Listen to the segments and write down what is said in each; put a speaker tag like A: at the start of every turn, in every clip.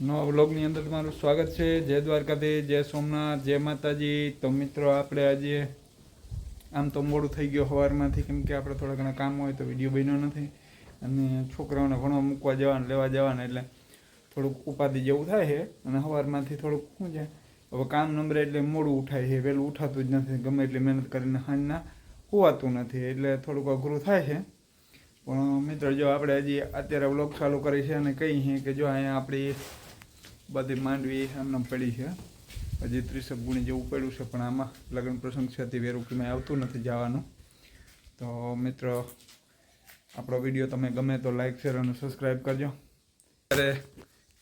A: નવા વ્લોગની અંદર તમારું સ્વાગત છે. જય દ્વારકાથી જય સોમનાથ, જય માતાજી. તો મિત્રો, આપણે આજે આમ તો મોડું થઈ ગયું સવારમાંથી કેમ કે આપણે થોડા ઘણા કામ હોય તો વીડિયો બન્યો નથી. અને છોકરાઓને ભણવા મૂકવા જવાના, લેવા જવાના, એટલે થોડુંક ઉપાધિ જેવું થાય છે. અને સવારમાંથી થોડુંક શું છે, હવે કામ નંબરે એટલે મોડું ઉઠાય છે. વહેલું ઉઠાતું જ નથી, ગમે એટલી મહેનત કરીને સાંજના હોવાતું નથી, એટલે થોડુંક અઘરું થાય છે. પણ મિત્રો, જો આપણે હજી અત્યારે વ્લોગ ચાલુ કરી છે અને કહી છે કે જો અહીંયા આપણી બધી માંડવી એમને પડી છે. હજી ત્રીસેક ગુણી જેવું પડ્યું છે, પણ આમાં લગ્ન પ્રસંગ છે, તે વેરુકીમાં આવતું નથી જવાનું. તો મિત્રો, આપણો વીડિયો તમે ગમે તો લાઈક શેર અને સબસ્ક્રાઈબ કરજો. ત્યારે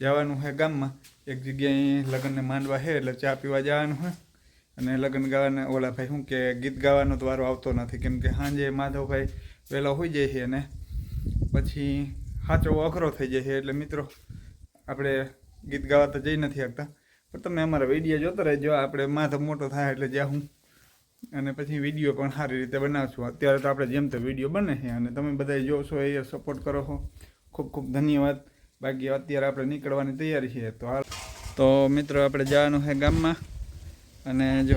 A: જવાનું છે ગામમાં. એક જગ્યાએ લગ્નને માંડવા છે, એટલે ચા પીવા જવાનું હોય અને લગ્ન ગાવાને ઓલા ભાઈ શું કે, ગીત ગાવાનો તો વારો આવતો નથી. કેમ કે સાંજે માધવભાઈ વહેલો હોઈ જાય છે અને પછી સાચો અઘરો થઈ જાય છે. એટલે મિત્રો, આપણે ગીત ગાવા તો જઈ નથી શકતા. પણ તમે અમારા વીડિયો જોતા રહેજો. આપણે માથો મોટો થાય એટલે જ્યાં હું અને પછી વીડિયો પણ સારી રીતે બનાવશું. અત્યારે તો આપણે જેમ તો વીડિયો બને છે અને તમે બધા જોશો, એ સપોર્ટ કરો છો. ખૂબ ખૂબ ધન્યવાદ. બાકી અત્યારે આપણે નીકળવાની તૈયારી છે. તો હાલ તો મિત્રો, આપણે જવાનું છે ગામમાં. અને જો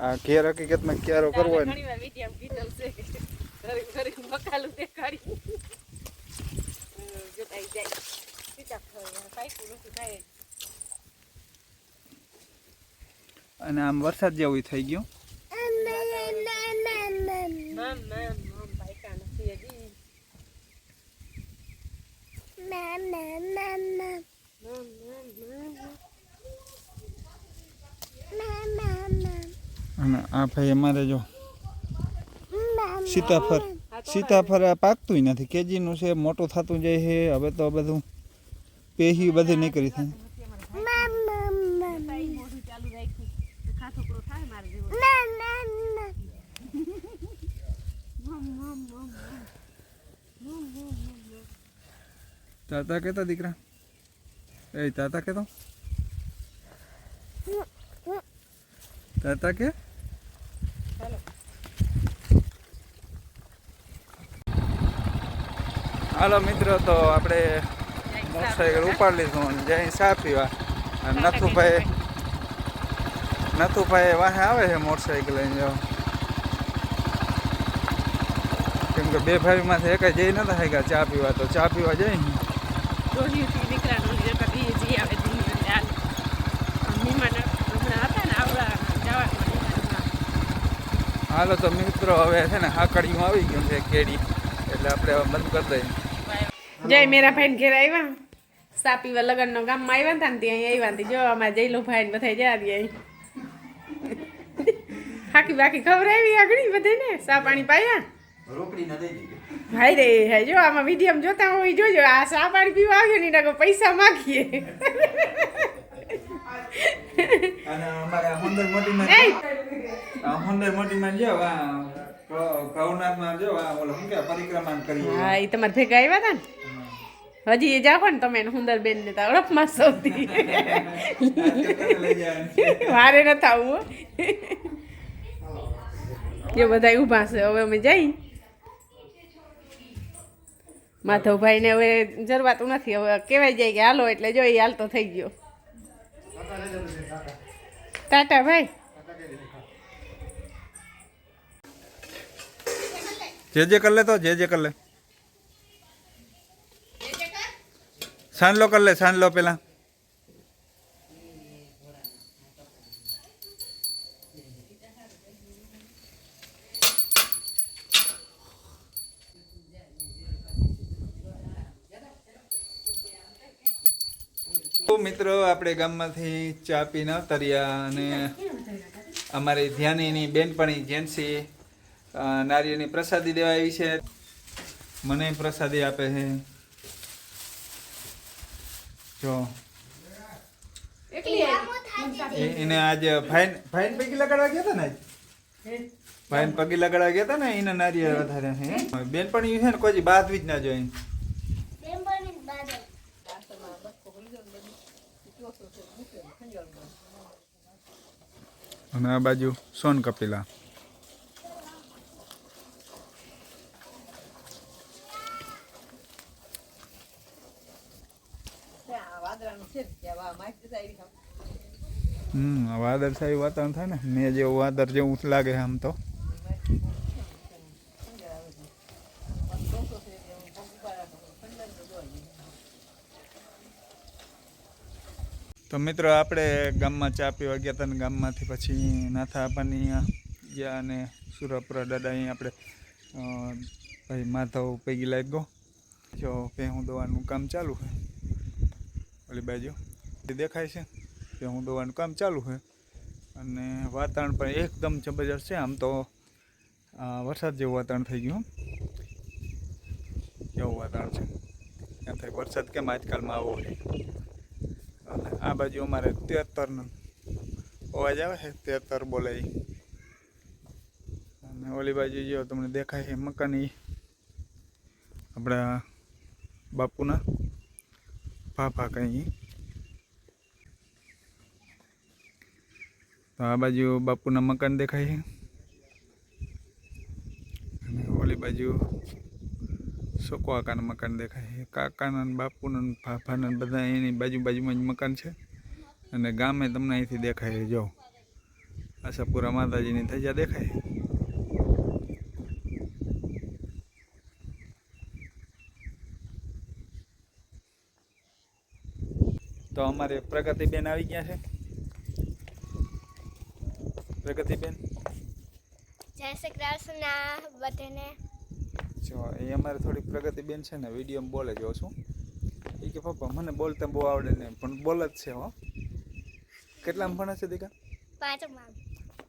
A: આ ઘેર હકીકતમાં ક્યારો કરવો હોય ને? અને આમ વરસાદ જેવું થઈ ગયું. અને આ ભાઈ અમારે જો સીતાફળ સીતાફળ આ પાકતું નથી. કેજીનું છે મોટું થતું જાય છે હવે તો બધું પેહી બધી નીકળી થાય. તાતા કેતા દીકરા? એ તાતા કેતો? તાતા કે? હાલો મિત્રો તો આપણે મોટરસાઇકલ ઉપાડી લીધું અને જઈ ચા પીવા. અને નથુભાઈ નથુભાઈ વાહે આવે છે મોટરસાઇકલ લઈને જો. કેમ કે બે ભાઈમાંથી એકાઈ જઈ નતા થઈ ગયા ચા પીવા તો ચા પીવા જઈ. હાલો તો મિત્રો હવે છે ને હાકડીયું આવી ગયું છે કેડી. એટલે આપણે હવે બંધ કરી દઈએ.
B: જય મેરા ભાઈ ઘેર આવ્યા સા પીવા લગન નો ગામમાં આવ્યા હતા ને ત્યાં આવ્યા હતી જો અમારે જયલો ભાઈ ને બધા જ્યાં આવી હાકી બાકી ખબર આવી આગળ બધે ને સા પાણી પાયા? ભાઈ રે હાય જો આમાં વીડિયો જોતા હોય જોજો આ સા પાણી પીવા આવ્યો ને નકર પૈસા માગીએ.
A: અને અમારે હોંદર મોટીમાં
B: એ
A: આ જો આ ભવનાથમાં જો આ ઓલો શું કે પરિક્રમા કરીએ.
B: હા એ તમારે ભેગા આવ્યા હતા ને? હજી એ ને તમે સુંદર બેન ને સૌથી. વારે ન થવું એ બધા ઊભા છે હવે અમે જઈ. માધવભાઈ ને હવે જરવાતું નથી હવે કહેવાય જાય કે હાલો એટલે જો એ હાલતો થઈ ગયો. ટાટા ભાઈ.
A: જે જે કર લે તો જે જે લે. સાંડલો કર લે સાંડલો પેલા. તો મિત્રો, આપણે ગામમાંથી ચા પીને આવતા રહ્યા અને અમારી ધ્યાનીની બેનપણી જેન્સી નારિયેળની પ્રસાદી દેવા આવી છે. મને પ્રસાદી આપે છે. જો. એને આજે ફાઇન ફાઇન પૈકી લગાડવા ગયા હતા ને આજ? ફાઇન પગી લગાડવા ગયા હતા ને એને નારિયેળ વધારે છે બેનપણી છે ને કોઈ બાદ જ ના જોઈ. અને આ બાજુ સોન કપિલા. હમ, આ વાદળછાયું વાતાવરણ થાય ને, મેં જેવું વાદળ જેવું લાગે આમ તો. તો મિત્રો, આપણે ગામમાં ચા પીવા ગયા હતા ને, ગામમાંથી પછી નાથા આપવાની ગયા અને સુરપુરા દાદા અહીં આપણે ભાઈ માધવ પૈકી લાગ્યો જો ભેહું દવાનું કામ ચાલુ હોય ઓલી બાજુ. દેખાય છે? ભેહું દવાનું કામ ચાલુ છે. અને વાતાવરણ પણ એકદમ જબરજસ્ત છે. આમ તો વરસાદ જેવું વાતાવરણ થઈ ગયું. કેવું વાતાવરણ છે. ત્યાં થાય વરસાદ કેમ આજકાલમાં આવો અને આ બાજુ અમારે તેતર અવાજ આવે છે? તેતર બોલે અને ઓલી બાજુ જો તમને દેખાય છે મકાન આપણા બાપુના ફાફા કઈ તો આ બાજુ બાપુના મકાન દેખાય છે. અને ઓલી બાજુ સોકવાકાના મકાન દેખાય છે. કાકાના બાપુના ફાફાના બધા એની બાજુ બાજુમાં જ મકાન છે. અને ગામે તમને અહીંથી દેખાય છે, જો. આશાપુરા માતાજીની ધજા દેખાય. તો અમારે પ્રગતિબેન આવી ગયા છે. પ્રગતિબેન
C: જય શ્રી કૃષ્ણ બધાને.
A: જો એ અમારે થોડી પ્રગતિબેન છે ને વિડીયોમાં બોલે જો છું. એ કે પપ્પા મને બોલતા બહુ આવડે ને પણ બોલ જ છે હો. કેટલામાં ભણે છે દીકા?
C: પાંચમાં.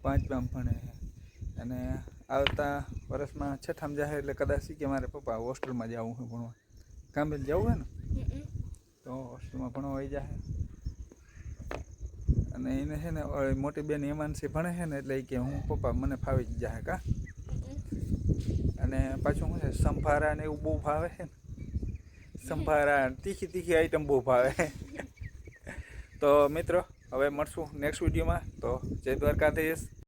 A: પાંચમાં ભણે. અને આવતા વર્ષમાં છઠ્ઠામ જાહે એટલે કદાચ કે મારે પપ્પા હોસ્ટેલમાં જવું છે ભણવા. કામે જવું હોય ને? તો હોસ્ટેલમાં ભણવા આવી જાય. અને એને છે ને મોટી બેન એમાનસી ભણે છે ને, એટલે કે હું પપ્પા મને ફાવી જ જાય કા. અને પાછું શું છે, સંભારા ને એવું બહુ ભાવે છે ને. સંભારા તીખી તીખી આઈટમ બહુ ભાવે તો મિત્રો, હવે મળશું નેક્સ્ટ વિડીયોમાં તો જય દ્વારકાધીશ.